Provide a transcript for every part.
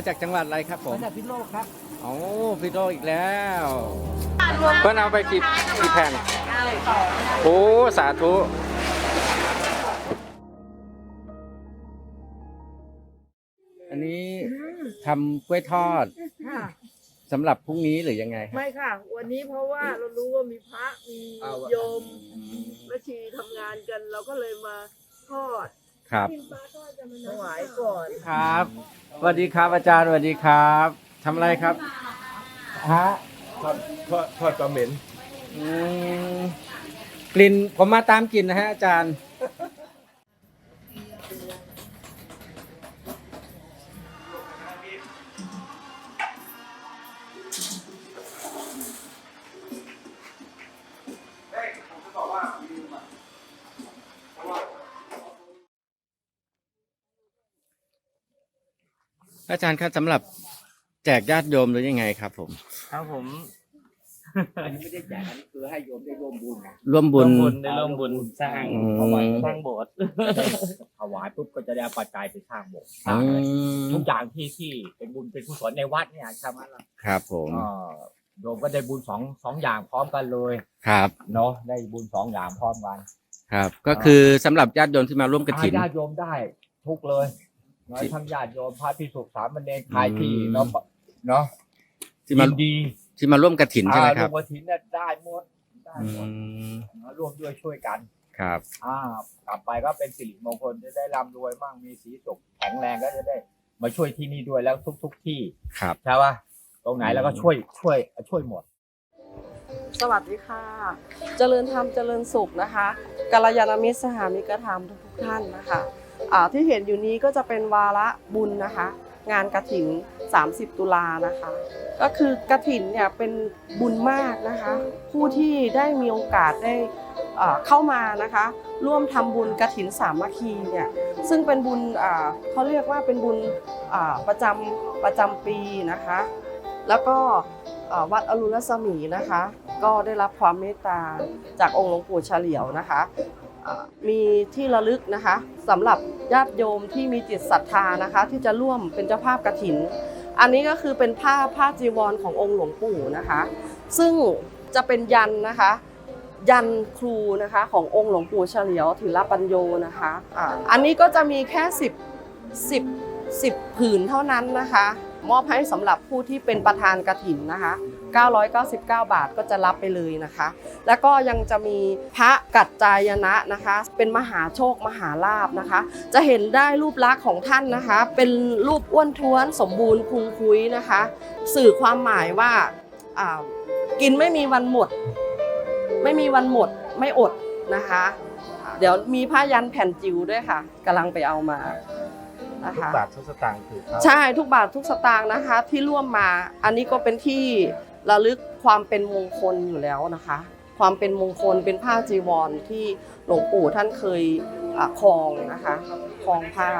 มาจากจังหวัดอะไรครับผมมาจากพิษโลกครับโอ้พี่โตอีกแล้วเพิ่นเอาไปกี่กี่แผ่นโอ้สาธุอันนี้ทำกล้วยทอดค่ะสำหรับพรุ่งนี้หรือยังไงครับไม่ค่ะ วันนี้เพราะว่าเรารู้ว่ามีพระมีโยมแม่ชีทำงานกัน เราก็เลยมาทอด ครับ ถวายก่อนครับสวัสดีครับอาจารย์สวัสดีครับทำอะไรครับฮะทอดทอดทอดปลาเหม็น อืมกลิ่นผมมาตามกลิ่นนะฮะอาจารย์ อาจารย์ครับสำหรับแจกญาติโยมหรือยังไงครับ ผม ครับผมอันนี้ไม่ได้แจกอันนี้คือให้โยมได้ร่วมบุญนะร่วมบุญ ร่วมบุญได้ร่วมบุญสร้างอืม ถวายสร้างโบสถ์ถวายปุ๊บก็จะได้เอาปัจจัยไปสร้างโบสถ์อืมทุกอย่างที่ที่เป็นบุญเป็นกุศลในวัดเนี่ยใช่ไหมล่ะครับผมก็โยมก็ได้บุญสองสองอย่างพร้อมกันเลยครับเนาะได้บุญสองอย่างพร้อมกัน ครับ ก็คือสำหรับญาติโยมที่มาร่วมกฐิน อาญาติโยมได้ทุกเลยเนาะที่ทั้งญาติโยมพระพิสุขสามเณรใครที่อืมเนาะเนาะที่มายินดีที่มาร่วมกฐินใช่ไหมอ่าครับ วมกฐินเนี่ยได้หมดได้อืหมดมเนาะร่วมด้วยช่วยกัน ครับ อ่ากลับไปก็เป็นสิริมงคลจะได้ร่ำรวยมั่งมีสีสุขแข็งแรงก็จะได้ มาช่วยที่นี่ด้วยแล้วทุก ๆที่ครับ ใช่ปะตรงไหนแล้วก็ช่วยช่วยช่วยหมด สวัสดีค่ะ เจริญธรรมเจริญสุขนะคะกัลยาณมิตรสหามิกธรรมทุกๆท่านนะคะอ่า ที่เห็นอยู่นี้ก็จะเป็นวาระบุญนะคะ งานกระถิน 30 ตุลานะคะ ก็คือกระถินเนี่ยเป็นบุญมากนะคะ ผู้ที่ได้มีโอกาสได้เข้ามานะคะ ร่วมทำบุญกระถินสามัคคีเนี่ยซึ่งเป็นบุญเขาเรียกว่าเป็นบุญประจำประจำปีนะคะ แล้วก็วัดอรุณรัศมีนะคะ ก็ได้รับความเมตตาจากองค์หลวงปู่เฉลียวนะคะ มีที่ระลึกนะคะสำหรับญาติโยมที่มีจิตศรัทธานะคะ ที่จะร่วมเป็นเจ้าภาพกฐิน อันนี้ก็คือเป็นผ้าผ้าจีวรขององค์หลวงปู่นะคะ ซึ่งจะเป็นยันนะคะ ยันครูนะคะขององค์หลวงปู่เฉลียวถิรปัญโยนะคะอ่าอันนี้ก็จะมีแค่10 10 10ผืนเท่านั้นนะคะ มอบให้สำหรับผู้ที่เป็นประธานกฐินนะคะ 999 บาทก็จะรับไปเลยนะคะ แล้วก็ยังจะมีพระกัจจายนะนะคะ เป็นมหาโชคมหาลาบนะคะ จะเห็นได้รูปลักษณ์ของท่านนะคะ เป็นรูปอ้วนท้วนสมบูรณ์พุงคุยนะคะ สื่อความหมายว่าอ่ากินไม่มีวันหมด ไม่มีวันหมดไม่อดนะคะ เดี๋ยวมีผ้ายันแผ่นจิ๋วด้วยค่ะกำลังไปเอามานะทุกคะบาททุกสตางค์คือเขาใช่ทุกบาททุกสตางค์นะคะที่ร่วมมา อันนี้ก็เป็นที่ ระลึกความเป็นมงคลอยู่แล้วนะคะ ความเป็นมงคลเป็นผ้าจีวรที่หลวงปู่ท่านเคยครองนะคะครองผ้า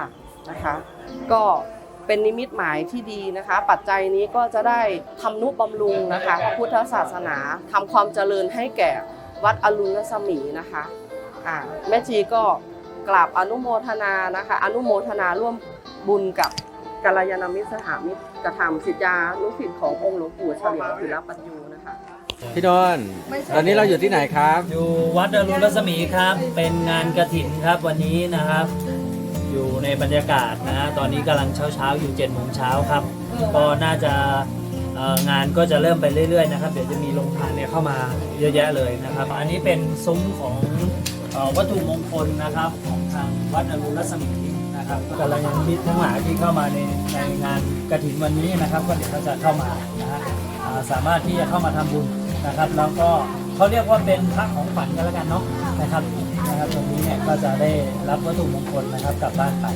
นะคะ ก็เป็นนิมิตหมายที่ดีนะคะ ปัจจัยนี้ก็จะได้ทำนุบำรุงนะคะ พระพุทธศาสนาทำความเจริญให้แก่วัดอรุณรัศมีนะคะอ่าแม่ชีก็กราบอนุโมทนานะคะ อนุโมทนาร่วมบุญกับกัลยาณมิตรสหมิตร กระทำสิทธานุสิทธิ์ขององค์หลวงปู่เฉลียวศิลปัญโยนะคะพี่ดอนตอนนี้เราอยู่ที่ไหนครับ อยู่วัดอรุณรัศมีครับ เป็นงานกระถินครับวันนี้นะครับ อยู่ในบรรยากาศนะฮะตอนนี้กำลังเช้าเช้าๆอยู่7จ็ดโมงเช้าครับ ก็น่าจะเอ่องานก็จะเริ่มไปเรื่อยๆนะครับ เดี๋ยวจะมีโรงทานเนี่ยเข้ามาเยอะแยะเลยนะครับ อันนี้เป็นซุ้มของเอ่อวัตถุมงคลนะครับของทางวัดอรุณรัศมี นะครับกำลังยังมิตรทั้งหลายที่เข้ามาในในงานกระถินวันนี้นะครับ ก็เดี๋ยวก็จะเข้ามานะฮะอ่าสามารถที่จะเข้ามาทำบุญนะครับ แล้วก็เขาเรียกว่าเป็นพระของขวัญกันแล้วกันเนาะนะครับนะครับตรงนี้เนี่ยก็จะได้รับวัตถุมงคลนะครับกลับบ้านไป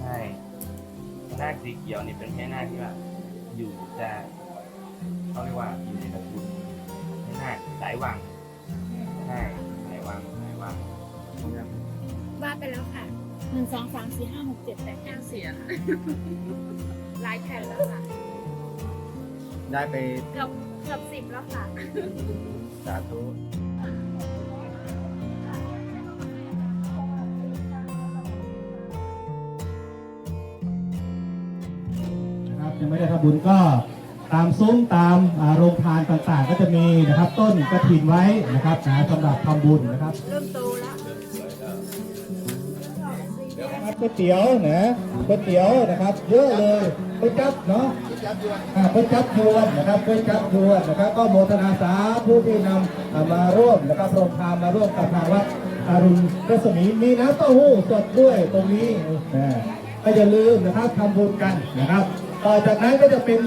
ใช่นาคสีเขียวนี่เป็นแค่นาคที่ว่าอยู่จะเขาเรียกว่าอยู่ในตระกูลแม่นาคสายวัง ไปแล้วค่ะหนึ่งสองสามสี่ห้าหกเจ็ดแปดเก้าเสียหลายแผ่นแล้วค่ะ ได้ไปเกือบเกือบสิบแล้วค่ะ สาธุคยังไม่ได้ทำบุญก็ตามซุ้มตามอ่าโรงทานต่างๆ ก็จะมีนะครับต้นกระถินไว้นะครับนะสำหรับทำบุญนะครับ เริ่มโตแล้ว ก๋วยเตี๋ยวนะก๋วยเตี๋ยวนะครับเยอะเลยก๋วยจับเนาะอ่าก๋วยจับยวนนะครับก๋วยจับยวนนะครับ ก็โมทนาสาผู้ที่นำมาร่วมนะครับโรงทานมาร่วมกับทางวัดอรุณรัศมีมีน้ำเต้าหู้สดด้วยตรงนี้นะก็อย่าลืมนะครับทำบุญกันนะครับต่อจากนั้นก็จะเป็น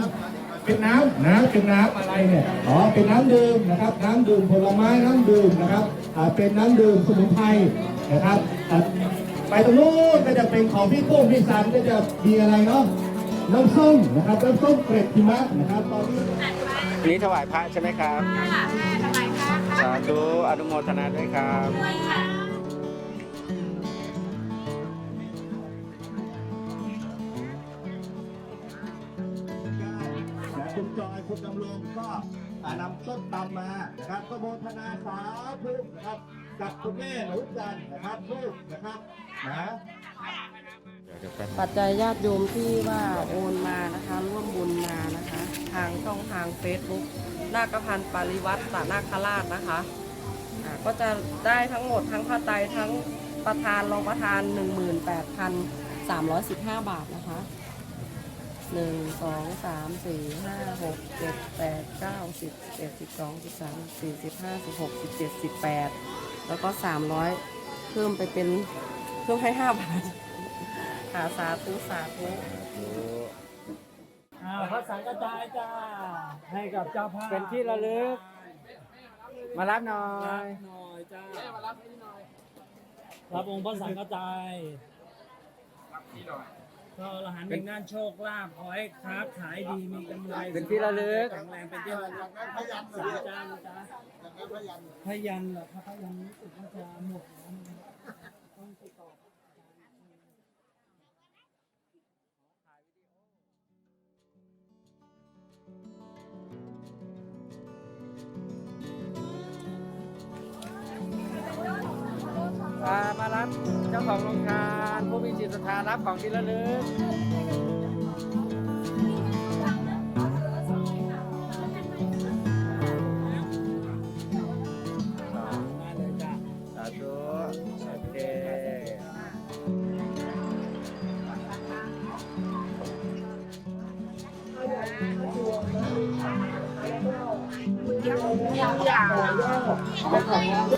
เป็นน้ำนะเป็นน้ำอะไรเนี่ยอ๋อเป็นน้ำดื่มนะครับ น้ำดื่มผลไม้น้ำดื่มนะครับอ่าเป็นน้ำดื่มสมุนไพรนะครับ ไปตรงนู้นก็จะเป็นของพี่กุ้งพี่สันก็จะมีอะไรเนาะน้ำส้มนะครับน้ำส้มเกร็ดหิมะนะครับตอนนี้วันนี้ถวายพระใช่ไหมครับสาธุอนุโมทนาด้วยครับนะคุณจอยคุณดำรงก็อ่า นำส้มตำมานะครับก็โมทนาสาธุนะครับกับคุณแม่หนูจันนะครับลูกนะครับนะปัจจัยญาติโยมที่ว่าโอนมานะคะ ร่วมบุญมานะคะ ทางช่องทาง Facebook นาคพันธ์ปริวัติสานาคราชนะคะอ่าก็จะได้ทั้งหมดทั้งผ้าไตรทั้งประธานรองประธาน 18,315 บาทนะคะ หนึ่งสองสามสี่ห้าหกเจ็ดแปดเก้าสิบเอ็ดสิบสองสิบสามสี่สิบห้าสิบหกสิบเจ็ดสิบแปดแล้วก็สามร้อยเพิ่มไปเป็นเพิ่มให้ห้าบาทหาสาธุสาธุอ่าพระสังฆจายจ้าให้กับเจ้าภาพเป็นที่ระลึก มารับหน่อยหน่อยจ้ารับองค์พระสังฆจายก็อ รหันต์แห่งด้านโชคลาภขอให้ค้าขายดีมีกำไรเป็นที่ระลึก แข็งแรงเป็นที่ระลึกพยันสาจานจ้าพยันเหรอครับพยันรู้สึกว่าจะหมดแล้วนะครับ มามารับเจ้าของโรงทานผู้มีจิตศรัทธารับของที่ระลึกได้เลยจ้าสาธุโอเคโล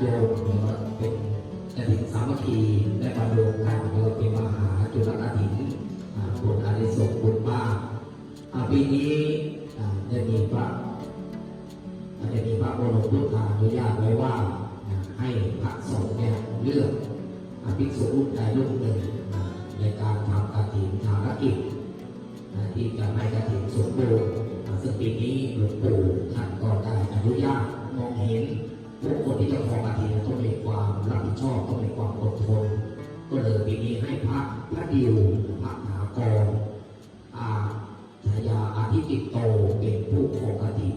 โยมหรือว่าเป็นญถินสามัคคีและบรรลุกันเราเป็นมหาจุลกถินอ่าผลอานิสงส์บุญมากปีนี้อ่าได้มีพระจะมีพระบรมพุทธานุญาตไว้ว่าให้พระสงฆ์เนี่ยเลือกภิกษุรูปใดรูปหนึ่งในการทำกฐินภารกิจที่จะให้กระถิ่นสมบูรณ์ซึ่งปีนี้หลวงปู่ อดทนก็เลยปีนี้ให้พระพระดิวพระถากรอาชายาอาทิจิตโตเป็นผู้ครองกระถิ่น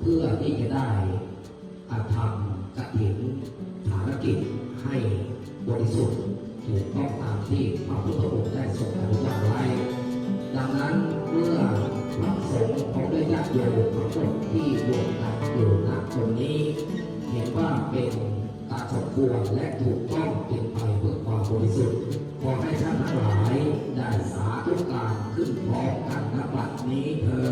เพื่อที่จะได้อาทำกระถิ่นภารกิจให้บริสุทธิ์ถูกต้องตามที่พระพุทธองค์ได้ทรงอนุญาตไว้ ดังนั้นเมื่อพระสงฆ์ของด้วยญาติโยมทั้งหมดที่รวมกันอยู่ณตรงนี้ เห็นว่าเป็น สมควรและถูกต้องเป็นไปเพื่อความบริสุทธิ์ขอให้ท่านทั้งหลายได้สาธุการขึ้นพร้อมกันณบัดนี้เถิดโอ้